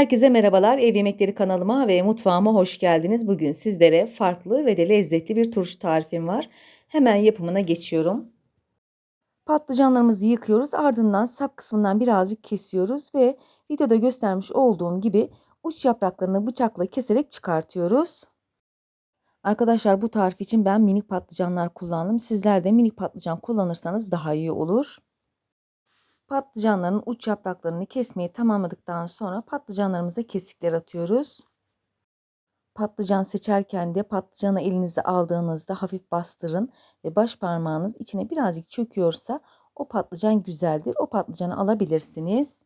Herkese merhabalar. Ev Yemekleri kanalıma ve mutfağıma hoş geldiniz. Bugün sizlere farklı ve de lezzetli bir turşu tarifim var. Hemen yapımına geçiyorum. Patlıcanlarımızı yıkıyoruz. Ardından sap kısmından birazcık kesiyoruz ve videoda göstermiş olduğum gibi uç yapraklarını bıçakla keserek çıkartıyoruz. Arkadaşlar bu tarif için ben minik patlıcanlar kullandım. Sizler de minik patlıcan kullanırsanız daha iyi olur. Patlıcanların uç yapraklarını kesmeyi tamamladıktan sonra patlıcanlarımıza kesikler atıyoruz. Patlıcan seçerken de patlıcanı elinize aldığınızda hafif bastırın ve baş parmağınız içine birazcık çöküyorsa o patlıcan güzeldir. O patlıcanı alabilirsiniz.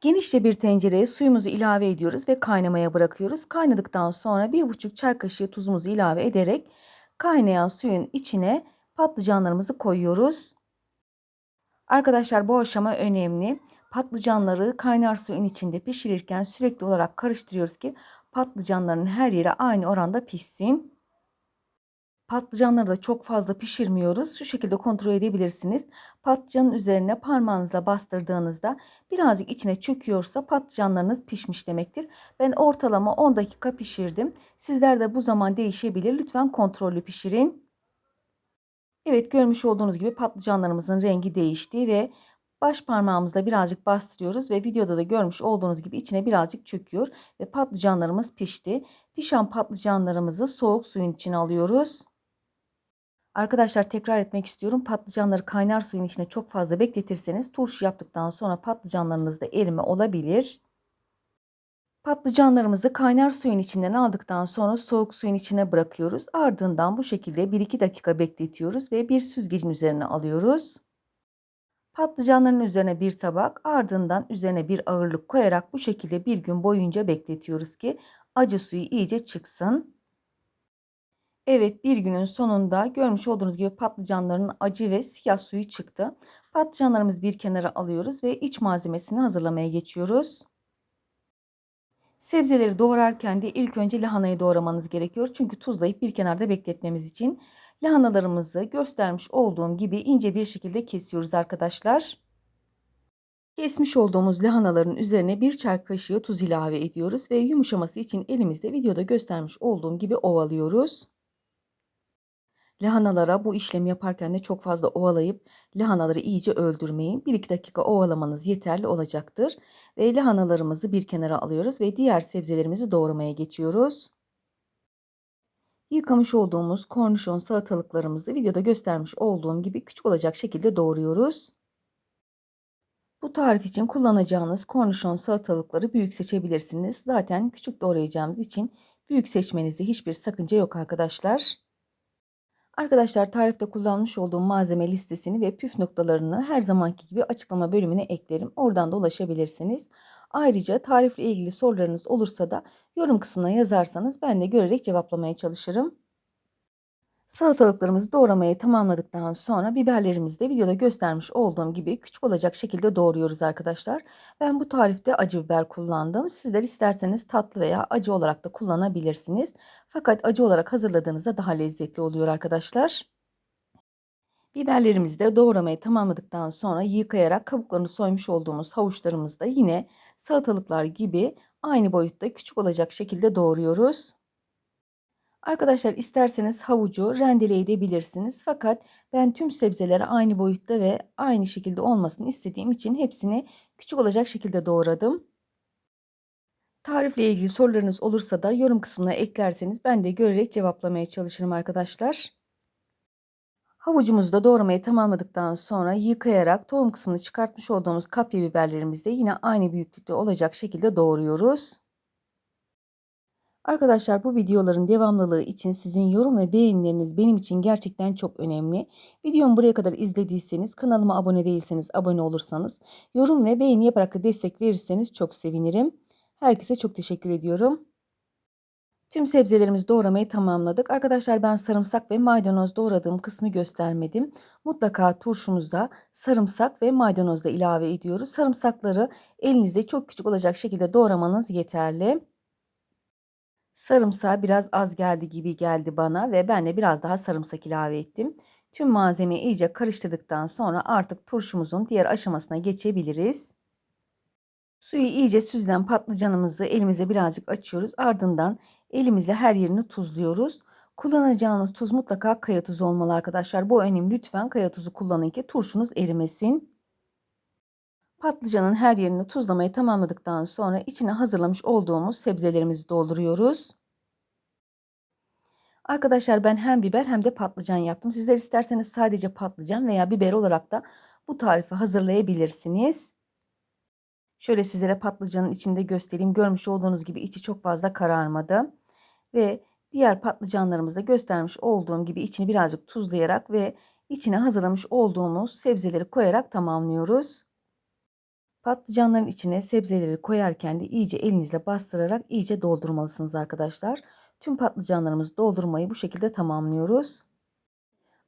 Genişçe bir tencereye suyumuzu ilave ediyoruz ve kaynamaya bırakıyoruz. Kaynadıktan sonra 1,5 çay kaşığı tuzumuzu ilave ederek kaynayan suyun içine patlıcanlarımızı koyuyoruz. Arkadaşlar bu aşama önemli. Patlıcanları kaynar suyun içinde pişirirken sürekli olarak karıştırıyoruz ki patlıcanların her yeri aynı oranda pişsin. Patlıcanları da çok fazla pişirmiyoruz. Şu şekilde kontrol edebilirsiniz. Patlıcanın üzerine parmağınızla bastırdığınızda birazcık içine çöküyorsa patlıcanlarınız pişmiş demektir. Ben ortalama 10 dakika pişirdim. Sizler de bu zaman değişebilir. Lütfen kontrollü pişirin. Evet görmüş olduğunuz gibi patlıcanlarımızın rengi değişti ve baş parmağımızla birazcık bastırıyoruz ve videoda da görmüş olduğunuz gibi içine birazcık çöküyor ve patlıcanlarımız pişti. Pişen patlıcanlarımızı soğuk suyun içine alıyoruz. Arkadaşlar tekrar etmek istiyorum. Patlıcanları kaynar suyun içine çok fazla bekletirseniz turşu yaptıktan sonra patlıcanlarınızda erime olabilir. Patlıcanlarımızı kaynar suyun içinden aldıktan sonra soğuk suyun içine bırakıyoruz. Ardından bu şekilde 1-2 dakika bekletiyoruz ve bir süzgecin üzerine alıyoruz. Patlıcanların üzerine bir tabak ardından üzerine bir ağırlık koyarak bu şekilde bir gün boyunca bekletiyoruz ki acı suyu iyice çıksın. Evet bir günün sonunda görmüş olduğunuz gibi patlıcanların acı ve siyah suyu çıktı. Patlıcanlarımızı bir kenara alıyoruz ve iç malzemesini hazırlamaya geçiyoruz. Sebzeleri doğrarken de ilk önce lahanayı doğramanız gerekiyor. Çünkü tuzlayıp bir kenarda bekletmemiz için lahanalarımızı göstermiş olduğum gibi ince bir şekilde kesiyoruz arkadaşlar. Kesmiş olduğumuz lahanaların üzerine bir çay kaşığı tuz ilave ediyoruz ve yumuşaması için elimizde videoda göstermiş olduğum gibi ovalıyoruz. Lahanalara bu işlemi yaparken de çok fazla ovalayıp lahanaları iyice öldürmeyin. 1-2 dakika ovalamanız yeterli olacaktır. Ve lahanalarımızı bir kenara alıyoruz ve diğer sebzelerimizi doğramaya geçiyoruz. Yıkamış olduğumuz kornişon salatalıklarımızı videoda göstermiş olduğum gibi küçük olacak şekilde doğruyoruz. Bu tarif için kullanacağınız kornişon salatalıkları büyük seçebilirsiniz. Zaten küçük doğrayacağımız için büyük seçmenizde hiçbir sakınca yok arkadaşlar. Arkadaşlar tarifte kullanmış olduğum malzeme listesini ve püf noktalarını her zamanki gibi açıklama bölümüne eklerim. Oradan da ulaşabilirsiniz. Ayrıca tarifle ilgili sorularınız olursa da yorum kısmına yazarsanız ben de görerek cevaplamaya çalışırım. Salatalıklarımızı doğramayı tamamladıktan sonra biberlerimizi de videoda göstermiş olduğum gibi küçük olacak şekilde doğruyoruz arkadaşlar. Ben bu tarifte acı biber kullandım. Sizler isterseniz tatlı veya acı olarak da kullanabilirsiniz. Fakat acı olarak hazırladığınızda daha lezzetli oluyor arkadaşlar. Biberlerimizi de doğramayı tamamladıktan sonra yıkayarak kabuklarını soymuş olduğumuz havuçlarımızı da yine salatalıklar gibi aynı boyutta küçük olacak şekilde doğruyoruz. Arkadaşlar isterseniz havucu rendeleyebilirsiniz. Fakat ben tüm sebzeleri aynı boyutta ve aynı şekilde olmasını istediğim için hepsini küçük olacak şekilde doğradım. Tarifle ilgili sorularınız olursa da yorum kısmına eklerseniz ben de görerek cevaplamaya çalışırım arkadaşlar. Havucumuzu da doğramayı tamamladıktan sonra yıkayarak tohum kısmını çıkartmış olduğumuz kapya biberlerimizi de yine aynı büyüklükte olacak şekilde doğruyoruz. Arkadaşlar bu videoların devamlılığı için sizin yorum ve beğenileriniz benim için gerçekten çok önemli. Videomu buraya kadar izlediyseniz, kanalıma abone değilseniz abone olursanız, yorum ve beğeni yaparak da destek verirseniz çok sevinirim. Herkese çok teşekkür ediyorum. Tüm sebzelerimizi doğramayı tamamladık. Arkadaşlar ben sarımsak ve maydanoz doğradığım kısmı göstermedim. Mutlaka turşumuzda sarımsak ve maydanoz da ilave ediyoruz. Sarımsakları elinizde çok küçük olacak şekilde doğramanız yeterli. Sarımsağı biraz az geldi gibi geldi bana ve ben de biraz daha sarımsak ilave ettim. Tüm malzemeyi iyice karıştırdıktan sonra artık turşumuzun diğer aşamasına geçebiliriz. Suyu iyice süzülen patlıcanımızı elimize birazcık açıyoruz. Ardından elimizle her yerini tuzluyoruz. Kullanacağınız tuz mutlaka kaya tuzu olmalı arkadaşlar. Bu önemli. Lütfen kaya tuzu kullanın ki turşunuz erimesin. Patlıcanın her yerini tuzlamayı tamamladıktan sonra içine hazırlamış olduğumuz sebzelerimizi dolduruyoruz. Arkadaşlar ben hem biber hem de patlıcan yaptım. Sizler isterseniz sadece patlıcan veya biber olarak da bu tarifi hazırlayabilirsiniz. Şöyle sizlere patlıcanın içinde göstereyim. Görmüş olduğunuz gibi içi çok fazla kararmadı. Ve diğer patlıcanlarımızda göstermiş olduğum gibi içini birazcık tuzlayarak ve içine hazırlamış olduğumuz sebzeleri koyarak tamamlıyoruz. Patlıcanların içine sebzeleri koyarken de iyice elinizle bastırarak iyice doldurmalısınız arkadaşlar. Tüm patlıcanlarımızı doldurmayı bu şekilde tamamlıyoruz.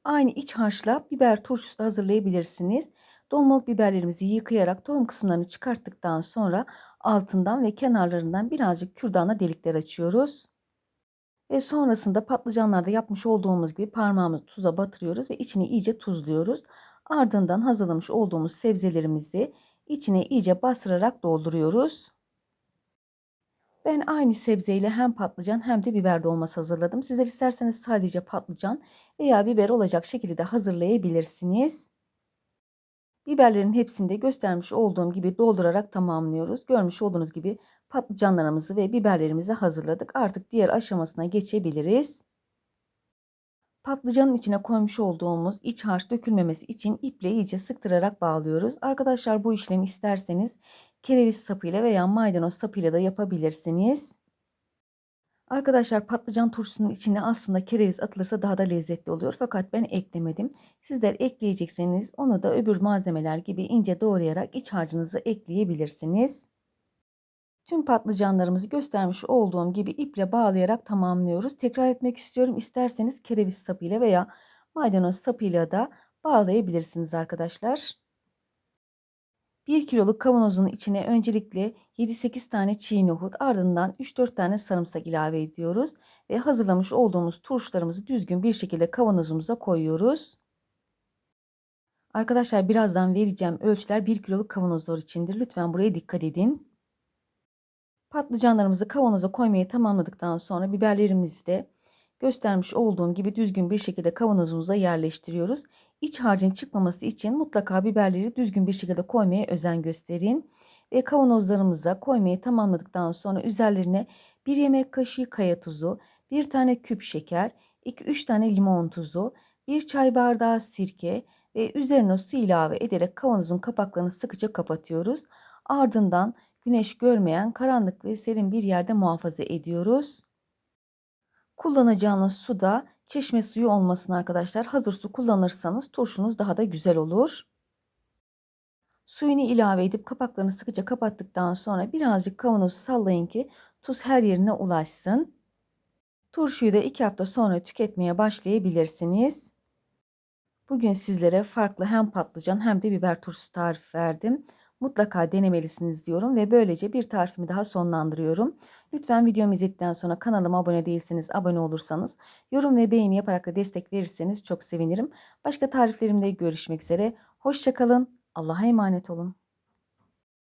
Aynı iç harçla biber turşusu da hazırlayabilirsiniz. Dolmalık biberlerimizi yıkayarak tohum kısımlarını çıkarttıktan sonra altından ve kenarlarından birazcık kürdana delikler açıyoruz. Ve sonrasında patlıcanlarda yapmış olduğumuz gibi parmağımızı tuza batırıyoruz ve içini iyice tuzluyoruz. Ardından hazırlamış olduğumuz sebzelerimizi içine iyice bastırarak dolduruyoruz. Ben aynı sebzeyle hem patlıcan hem de biber dolması hazırladım. Sizler isterseniz sadece patlıcan veya biber olacak şekilde de hazırlayabilirsiniz. Biberlerin hepsini de göstermiş olduğum gibi doldurarak tamamlıyoruz. Görmüş olduğunuz gibi patlıcanlarımızı ve biberlerimizi hazırladık. Artık diğer aşamasına geçebiliriz. Patlıcanın içine koymuş olduğumuz iç harç dökülmemesi için iple iyice sıktırarak bağlıyoruz. Arkadaşlar bu işlemi isterseniz kereviz sapıyla veya maydanoz sapıyla da yapabilirsiniz. Arkadaşlar patlıcan turşusunun içine aslında kereviz atılırsa daha da lezzetli oluyor. Fakat ben eklemedim. Sizler ekleyecekseniz onu da öbür malzemeler gibi ince doğrayarak iç harcınızı ekleyebilirsiniz. Tüm patlıcanlarımızı göstermiş olduğum gibi iple bağlayarak tamamlıyoruz. Tekrar etmek istiyorum. İsterseniz kereviz sapıyla veya maydanoz sapıyla da bağlayabilirsiniz arkadaşlar. 1 kiloluk kavanozun içine öncelikle 7-8 tane çiğ nohut ardından 3-4 tane sarımsak ilave ediyoruz. Ve hazırlamış olduğumuz turşularımızı düzgün bir şekilde kavanozumuza koyuyoruz. Arkadaşlar birazdan vereceğim ölçüler 1 kiloluk kavanozlar içindir. Lütfen buraya dikkat edin. Patlıcanlarımızı kavanoza koymayı tamamladıktan sonra biberlerimizi de göstermiş olduğum gibi düzgün bir şekilde kavanozumuza yerleştiriyoruz. İç harcın çıkmaması için mutlaka biberleri düzgün bir şekilde koymaya özen gösterin. Ve kavanozlarımıza koymayı tamamladıktan sonra üzerlerine 1 yemek kaşığı kaya tuzu, 1 tane küp şeker, 2-3 tane limon tuzu, 1 çay bardağı sirke ve üzerine su ilave ederek kavanozun kapaklarını sıkıca kapatıyoruz. Ardından güneş görmeyen karanlık ve serin bir yerde muhafaza ediyoruz. Kullanacağınız su da çeşme suyu olmasın arkadaşlar. Hazır su kullanırsanız turşunuz daha da güzel olur. Suyunu ilave edip kapaklarını sıkıca kapattıktan sonra birazcık kavanozu sallayın ki tuz her yerine ulaşsın. Turşuyu da 2 hafta sonra tüketmeye başlayabilirsiniz. Bugün sizlere farklı hem patlıcan hem de biber turşusu tarifi verdim mutlaka denemelisiniz diyorum ve böylece bir tarifimi daha sonlandırıyorum. Lütfen videomu izledikten sonra kanalıma abone değilseniz abone olursanız, yorum ve beğeni yaparak da destek verirseniz çok sevinirim. Başka tariflerimde görüşmek üzere. Hoşçakalın. Allah'a emanet olun.